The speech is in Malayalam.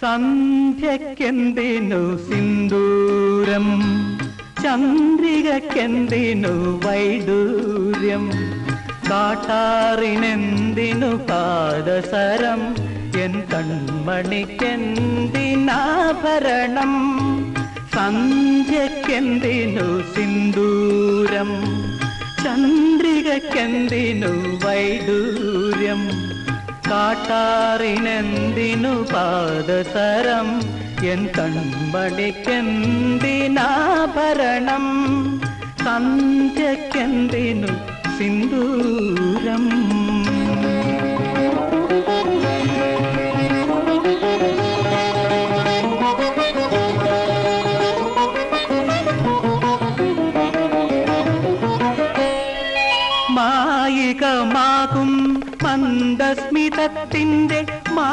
സന്ധ്യക്കെന്തിനു സിന്ദൂരം? ചന്ദ്രികക്കെന്തിനു വൈദൂര്യം കാട്ടാറിനെന്തിനു പാദസരം? എൻ കൺമണിക്കെന്തിനാഭരണം? സന്ധ്യക്കെന്തിനു സിന്ദൂരം? ചന്ദ്രികക്കെന്തിനു വൈഡൂര്യം? കാട്ടാറിനെന്തിനു പാദസരം? എൻ കൺപടിക്കെന്തിനാഭരണം? സന്ധ്യക്കെന്തിനു സിന്ദൂരം? മായികമാകും മന്ദസ്മിതത്തിന്റെ മാ